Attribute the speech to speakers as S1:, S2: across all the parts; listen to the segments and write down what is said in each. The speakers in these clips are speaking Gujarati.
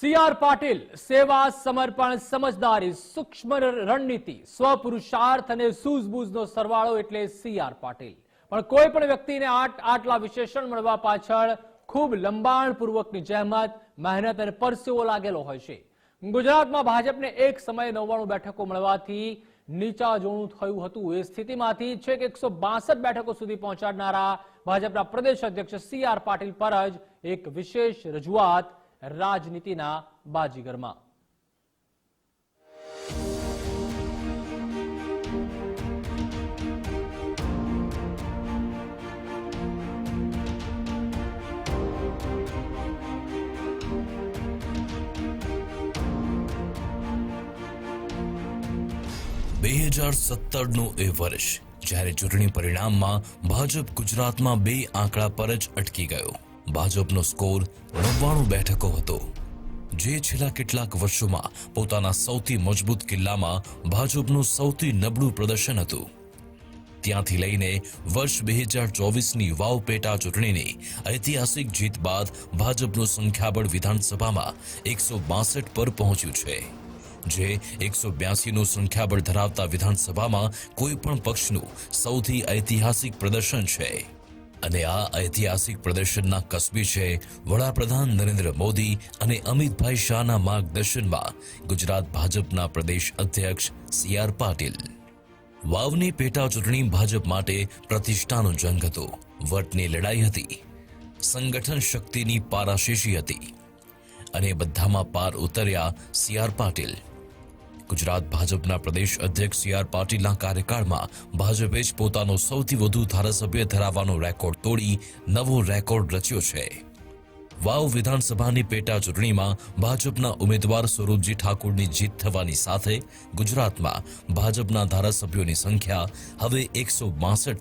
S1: સી પાટિલ સેવા સમર્પણ સમજદારી સૂક્ષ્મ રણનીતિ સ્વપુરુષાર્થ અને સૂઝબૂઝનો સરવાળો એટલે સીઆર પાટીલ. પણ કોઈ પણ વ્યક્તિને આટ આટલા વિશેષણ મળવા પાછળ ખૂબ લંબાણપૂર્વકની જહેમત, મહેનત અને પરસેવો લાગેલો હોય છે. ગુજરાતમાં ભાજપને એક સમયે નવ્વાણું બેઠકો મળવાથી નીચા જોણું થયું હતું. એ સ્થિતિમાંથી છેક એકસો બાસઠ બેઠકો સુધી પહોંચાડનારા ભાજપના પ્રદેશ અધ્યક્ષ સી આર પાટીલ પર જ એક વિશેષ રજૂઆત રાજનીતિના બાજીગરમાં.
S2: બે હજાર સત્તરનું એ વર્ષ જ્યારે ચૂંટણી પરિણામમાં ભાજપ ગુજરાતમાં બે આંકડા પર જ અટકી ગયો. ભાજપનો સ્કોર નવ્વાણું બેઠકો હતો. જે છેલ્લા કેટલાક વર્ષોમાં પોતાના સૌથી મજબૂત કિલ્લામાં ભાજપનું સૌથી નબળું પ્રદર્શન હતું. ત્યાંથી લઈને વર્ષ બે હજાર ચોવીસની વાવ પેટા ચૂંટણીની ઐતિહાસિક જીત બાદ ભાજપનું સંખ્યાબળ વિધાનસભામાં એકસો બાસઠ પર પહોંચ્યું છે. જે એકસો બ્યાસીનું સંખ્યાબળ ધરાવતા વિધાનસભામાં કોઈ પણ પક્ષનું સૌથી ઐતિહાસિક પ્રદર્શન છે. અને આ ઐતિહાસિક પ્રદર્શનના કસબી છે વડાપ્રધાન નરેન્દ્ર મોદી અને અમિતભાઈ શાહના માર્ગદર્શનમાં ગુજરાત ભાજપના પ્રદેશ અધ્યક્ષ સી આર પાટીલ. વાવની પેટા ચૂંટણી ભાજપ માટે પ્રતિષ્ઠાનો જંગ હતો. વટની લડાઈ હતી. સંગઠન શક્તિની પારાશેષી હતી. અને બધામાં પાર ઉતર્યા સી આર પાટીલ. ગુજરાત ભાજપના પ્રદેશ અધ્યક્ષ સી આર પાટીલના કાર્યકાળમાં ભાજપે જ પોતાનો સૌથી વધુ ધારાસભ્ય ધરાવવાનો રેકોર્ડ તોડી નવો રેકોર્ડ રચ્યો છે. વાવ વિધાનસભાની પેટા ચૂંટણીમાં ભાજપના ઉમેદવાર સ્વરૂપજી ઠાકુરની જીત થવાની સાથે ગુજરાતમાં ભાજપના ધારાસભ્યોની સંખ્યા હવે એકસો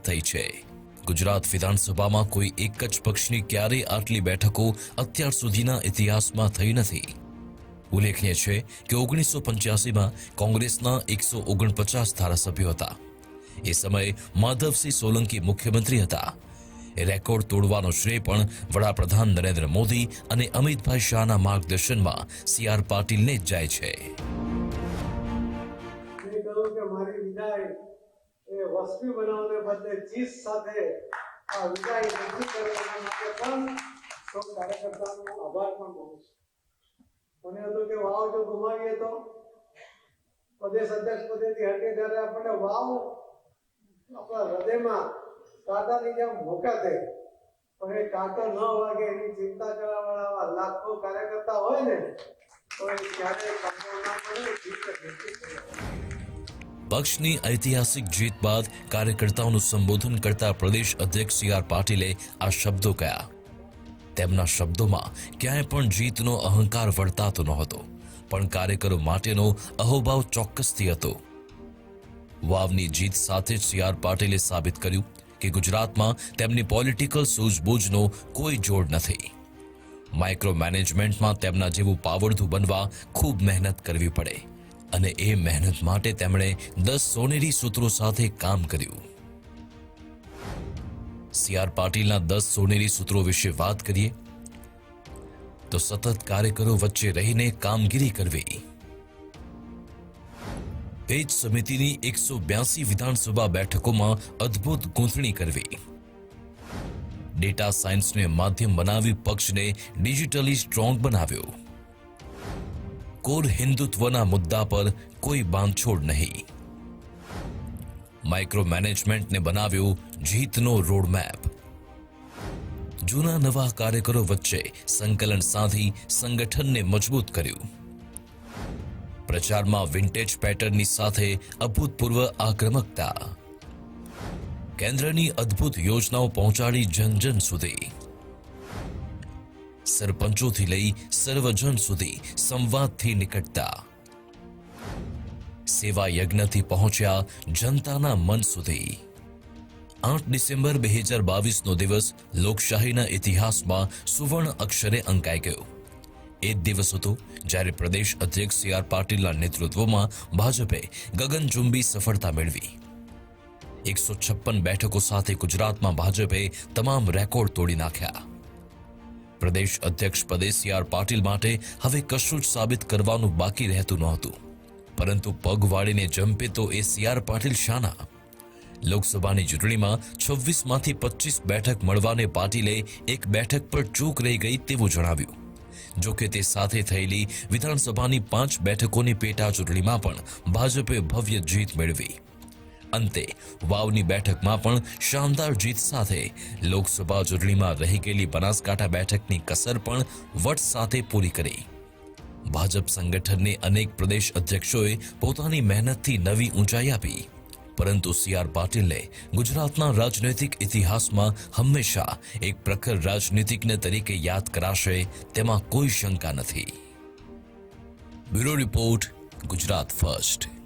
S2: થઈ છે. ગુજરાત વિધાનસભામાં કોઈ એક જ પક્ષની ક્યારેય આટલી બેઠકો અત્યાર સુધીના ઇતિહાસમાં થઈ નથી. ઉલ્લેખનીય છે કે ઓગણીસો પંચ્યાસીમાં કોંગ્રેસના એકસો ઓગણપચાસ ધારાસભ્યો હતા. એ સમયે માધવસિંહ સોલંકી મુખ્યમંત્રી હતા. રેકોર્ડ તોડવાનો શ્રેય પણ વડાપ્રધાન નરેન્દ્ર મોદી અને અમિતભાઈ શાહના માર્ગદર્શનમાં સી આર પાટીલને જ જાય છે.
S3: આભાર પણ છું. મને હતું કે વાવ જો ગુમાવીએ તો? પ્રદેશ અધ્યક્ષ પદેથી હટે ત્યારે આપણને વાવ આપણા હૃદયમાં કાંટાની જેમ મોકાતે પણ એ કાંટો ન વાગે એની ચિંતા કરવાવાળા આવા લાખો કાર્યકર્તા હોય ને, તો એ ક્યારેય કાંટો ના પડે જીત નિશ્ચિત થઈ જાય.
S2: પક્ષની ઐતિહાસિક જીત બાદ કાર્યકર્તાઓનું સંબોધન કરતા પ્રદેશ અધ્યક્ષ સી આર પાટીલે આ શબ્દો કયા તેમના શબ્દોમાં ક્યાંય પણ જીતનો અહંકાર વર્તાતો નહોતો, પણ કાર્યકરો માટેનો અહોભાવ ચોક્કસથી હતો. વાવની જીત સાથે જ સી આર પાટીલે સાબિત કર્યું કે ગુજરાતમાં તેમની પોલિટિકલ સૂઝબૂઝનો કોઈ જોડ નથી. માઇક્રો મેનેજમેન્ટમાં તેમના જેવું પાવરધું બનવા ખૂબ મહેનત કરવી પડે અને એ મહેનત માટે તેમણે દસ સોનેરી સૂત્રો સાથે કામ કર્યું. સી આર પાટીલના દસ સોનેરી સૂત્રો વિશે વાત કરીએ, તો સતત કાર્યકરો વચ્ચે રહીને કામગીરી કરવી. પેજ સમિતિની એકસો બ્યાસી વિધાનસભા બેઠકોમાં અદ્ભુત ગૂંથણી કરવી. ડેટા સાયન્સને માધ્યમ બનાવી પક્ષને ડિજિટલી સ્ટ્રોંગ બનાવ્યો. કોર હિન્દુત્વના મુદ્દા પર કોઈ બાંધછોડ નહીં. માઇક્રો મેનેજમેન્ટને બનાવ્યો જીતનો રોડમેપ. જૂના નવા કાર્યકરો વચ્ચે સંકલન સાધી સંગઠનને મજબૂત કર્યું. પ્રચારમાં વિન્ટેજ પેટર્નની સાથે અભૂતપૂર્વ આક્રમકતા. કેન્દ્રની અદ્ભુત યોજનાઓ પહોંચાડી જન જન સુધી. સરપંચોથી લઈ સર્વજન સુધી સંવાદથી નિકટતા સેવા યજ્ઞથી પહોંચ્યા જનતાના મન સુધી. આઠ ડિસેમ્બર બે હજાર બાવીસનો દિવસ લોકશાહીના ઇતિહાસમાં સુવર્ણ અક્ષરે અંકાઈ ગયો. એ જ દિવસ હતો જ્યારે પ્રદેશ અધ્યક્ષ સી આર પાટીલના નેતૃત્વમાં ભાજપે ગગનચુંબી સફળતા મેળવી. એકસો છપ્પન બેઠકો સાથે ગુજરાતમાં ભાજપે તમામ રેકોર્ડ તોડી નાખ્યા. પ્રદેશ અધ્યક્ષ પદે સી આર પાટીલ માટે હવે કશું જ સાબિત કરવાનું બાકી રહેતું નહોતું. પરંતુ પગ વાળીને જંપે તો એ સી આર પાટીલ શાના. લોકસભાની ચૂંટણીમાં છવ્વીસમાંથી પચીસ બેઠક મળવાને પાટીલે એક બેઠક પર ચૂક રહી ગઈ તેવું જણાવ્યું. જો કે તે સાથે થયેલી વિધાનસભાની પાંચ બેઠકોની પેટા ચૂંટણીમાં પણ ભાજપે ભવ્ય જીત મેળવી. અંતે, વાવની બેઠકમાં પણ શાનદાર જીત સાથે લોકસભા ચૂંટણીમાં રહી ગયેલી બનાસકાંઠા બેઠકની કસર પણ વટ સાથે પૂરી કરી. ભાજપ સંગઠનને અનેક પ્રદેશ અધ્યક્ષોએ પોતાની મહેનતથી નવી ઊંચાઈ આપી. પરંતુ સી આર પાટીલને ગુજરાતના રાજનૈતિક ઇતિહાસમાં હંમેશા એક પ્રખર રાજનીતિજ્ઞ તરીકે યાદ કરાશે તેમાં કોઈ શંકા નથી. Bureau report Gujarat first.